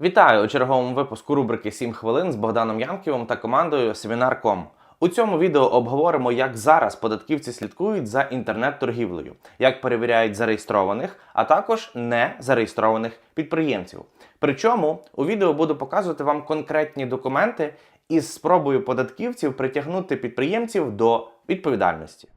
Вітаю у черговому випуску рубрики «7 хвилин з Богданом Янківим та командою Семінар.ком. У цьому відео обговоримо, як зараз податківці слідкують за інтернет-торгівлею, як перевіряють зареєстрованих, а також не зареєстрованих підприємців. Причому у відео буду показувати вам конкретні документи із спробою податківців притягнути підприємців до відповідальності.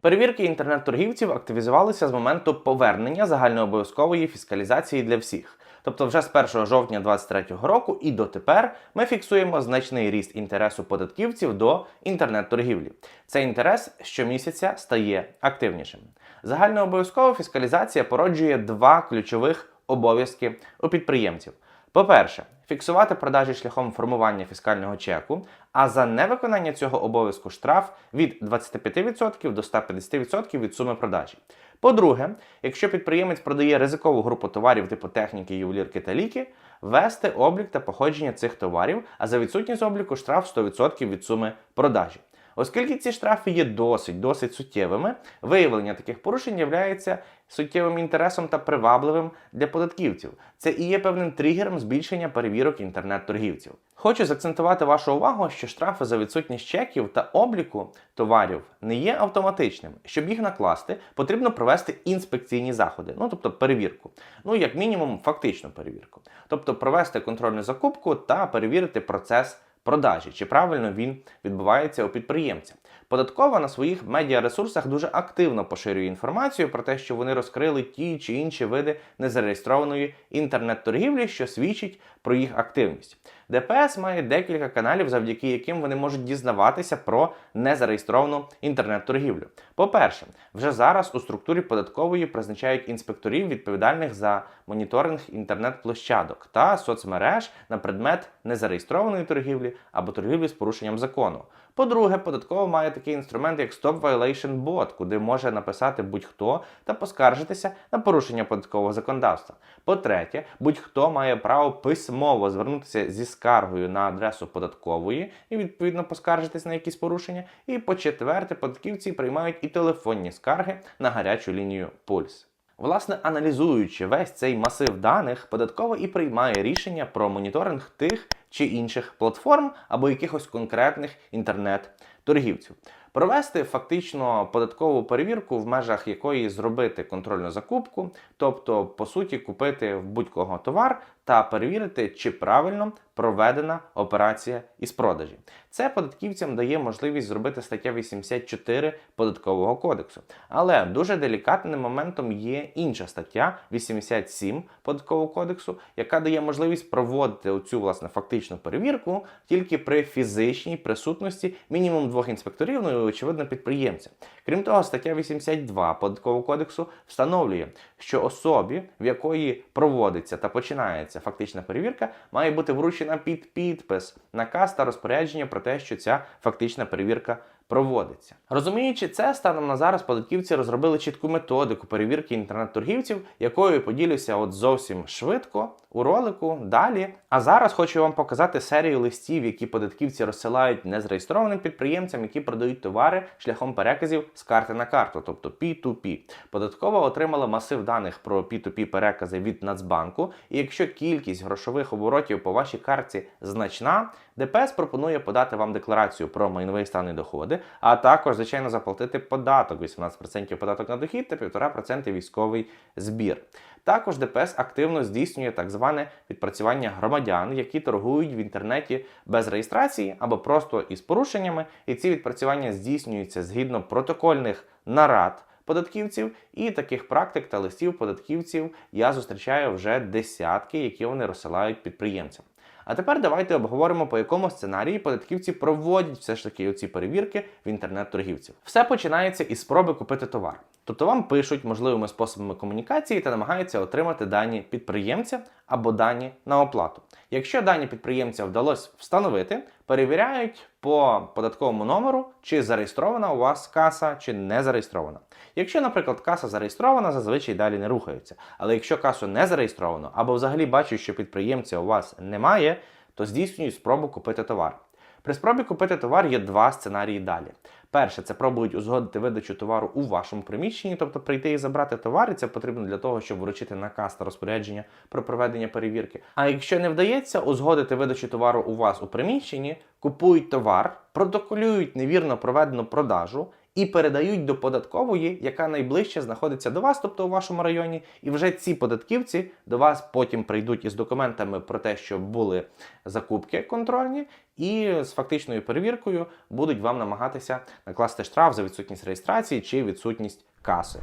Перевірки інтернет-торгівців активізувалися з моменту повернення загальнообов'язкової фіскалізації для всіх. Тобто, вже з 1 жовтня 2023 року і дотепер ми фіксуємо значний ріст інтересу податківців до інтернет-торгівлі. Цей інтерес щомісяця стає активнішим. Загальнообов'язкова фіскалізація породжує два ключових обов'язки у підприємців. По-перше, фіксувати продажі шляхом формування фіскального чеку, а за невиконання цього обов'язку штраф від 25% до 150% від суми продажі. По-друге, якщо підприємець продає ризикову групу товарів типу техніки, ювелірки та ліки, вести облік та походження цих товарів, а за відсутність обліку штраф 100% від суми продажі. Оскільки ці штрафи є досить досить суттєвими, виявлення таких порушень є суттєвим інтересом та привабливим для податківців. Це і є певним тригером збільшення перевірок інтернет-торгівців. Хочу заакцентувати вашу увагу, що штрафи за відсутність чеків та обліку товарів не є автоматичним. Щоб їх накласти, потрібно провести інспекційні заходи, ну тобто перевірку. Ну, як мінімум, фактичну перевірку. Тобто провести контрольну закупку та перевірити процес продажі, чи правильно він відбувається у підприємця. Податкова на своїх медіаресурсах дуже активно поширює інформацію про те, що вони розкрили ті чи інші види незареєстрованої інтернет-торгівлі, що свідчить про їх активність. ДПС має декілька каналів, завдяки яким вони можуть дізнаватися про незареєстровану інтернет-торгівлю. По-перше, вже зараз у структурі податкової призначають інспекторів, відповідальних за моніторинг інтернет-площадок та соцмереж на предмет незареєстрованої торгівлі або торгівлі з порушенням закону. По-друге, податково має такий інструмент, як Stop Violation Bot, куди може написати будь-хто та поскаржитися на порушення податкового законодавства. По-третє, будь-хто має право письмово звернутися зі скаргою на адресу податкової і відповідно поскаржитись на якісь порушення. І по-четверте, податківці приймають і телефонні скарги на гарячу лінію Пульс. Власне, аналізуючи весь цей масив даних, податково і приймає рішення про моніторинг тих чи інших платформ або якихось конкретних інтернет-торгівців. Провести фактично податкову перевірку, в межах якої зробити контрольну закупку, тобто, по суті, купити в будь-кого товар та перевірити, чи правильно проведена операція із продажі. Це податківцям дає можливість зробити стаття 84 податкового кодексу. Але дуже делікатним моментом є інша стаття 87 податкового кодексу, яка дає можливість проводити оцю власне фактичну перевірку тільки при фізичній присутності мінімум двох інспекторів, ну очевидно підприємця. Крім того, стаття 82 податкового кодексу встановлює, що особі, в якої проводиться та починається фактична перевірка, має бути вручена під підпис наказ та розпорядження про те, що ця фактична перевірка проводиться. Розуміючи це, станом на зараз податківці розробили чітку методику перевірки інтернет-торгівців, якою поділюся от зовсім швидко у ролику далі. А зараз хочу вам показати серію листів, які податківці розсилають незареєстрованим підприємцям, які продають товари шляхом переказів з карти на карту, тобто P2P. Податкова отримала масив даних про P2P перекази від Нацбанку, і якщо кількість грошових оборотів по вашій карті значна, ДПС пропонує подати вам декларацію про майновий стан і доходи, а також, звичайно, заплатити податок 18% податок на дохід та 1,5% військовий збір. Також ДПС активно здійснює так зване відпрацювання громадян, які торгують в інтернеті без реєстрації або просто із порушеннями, і ці відпрацювання здійснюються згідно протокольних нарад. Податківців і таких практик та листів податківців я зустрічаю вже десятки, які вони розсилають підприємцям. А тепер давайте обговоримо, по якому сценарії податківці проводять все ж таки оці перевірки в інтернет-торгівців. Все починається із спроби купити товар. Тобто вам пишуть можливими способами комунікації та намагаються отримати дані підприємця або дані на оплату. Якщо дані підприємця вдалося встановити, перевіряють по податковому номеру, чи зареєстрована у вас каса, чи не зареєстрована. Якщо, наприклад, каса зареєстрована, зазвичай далі не рухаються. Але якщо касу не зареєстровано, або взагалі бачать, що підприємця у вас немає, то здійснюють спробу купити товар. При спробі купити товар є два сценарії далі. Перше, це пробують узгодити видачу товару у вашому приміщенні, тобто прийти і забрати товар, і це потрібно для того, щоб вручити наказ та розпорядження про проведення перевірки. А якщо не вдається узгодити видачу товару у вас у приміщенні, купують товар, протоколюють невірно проведену продажу і передають до податкової, яка найближче знаходиться до вас, тобто у вашому районі, і вже ці податківці до вас потім прийдуть із документами про те, що були закупки контрольні, і з фактичною перевіркою будуть вам намагатися накласти штраф за відсутність реєстрації чи відсутність каси.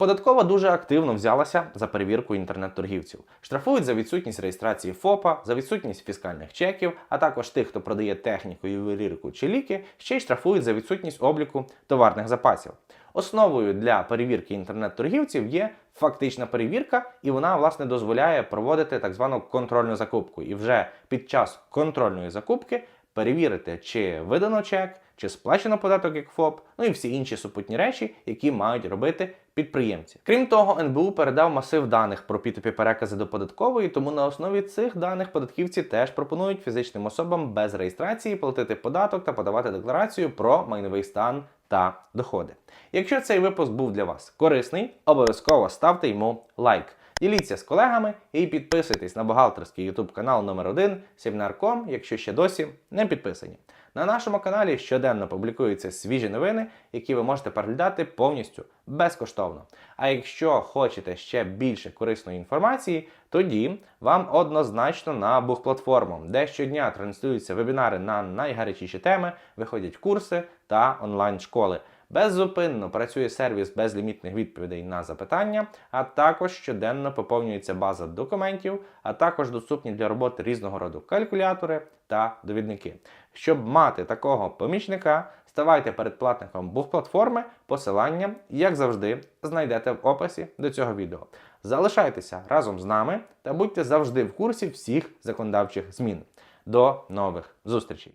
Податкова дуже активно взялася за перевірку інтернет-торгівців. Штрафують за відсутність реєстрації ФОПа, за відсутність фіскальних чеків, а також тих, хто продає техніку, ювелірку чи ліки, ще й штрафують за відсутність обліку товарних запасів. Основою для перевірки інтернет-торгівців є фактична перевірка, і вона власне дозволяє проводити так звану контрольну закупку. І вже під час контрольної закупки перевірити, чи видано чек, чи сплачено податок як ФОП, ну і всі інші супутні речі, які мають робити підприємці. Крім того, НБУ передав масив даних про P2P перекази до податкової, тому на основі цих даних податківці теж пропонують фізичним особам без реєстрації платити податок та подавати декларацію про майновий стан та доходи. Якщо цей випуск був для вас корисний, обов'язково ставте йому лайк. Діліться з колегами і підписуйтесь на бухгалтерський YouTube канал номер 1 Семінар.com, якщо ще досі не підписані. На нашому каналі щоденно публікуються свіжі новини, які ви можете переглядати повністю безкоштовно. А якщо хочете ще більше корисної інформації, тоді вам однозначно на Бух-платформу, де щодня транслюються вебінари на найгарячіші теми, виходять курси та онлайн-школи. Беззупинно працює сервіс безлімітних відповідей на запитання, а також щоденно поповнюється база документів, а також доступні для роботи різного роду калькулятори та довідники. Щоб мати такого помічника, ставайте передплатником бух-платформи. Посилання, як завжди, знайдете в описі до цього відео. Залишайтеся разом з нами та будьте завжди в курсі всіх законодавчих змін. До нових зустрічей!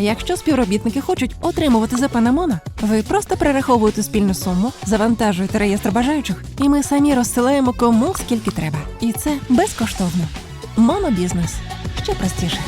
Якщо співробітники хочуть отримувати ЗП на ви просто перераховуєте спільну суму, завантажуєте реєстр бажаючих, і ми самі розсилаємо кому скільки треба. І це безкоштовно. Монобізнес ще простіше.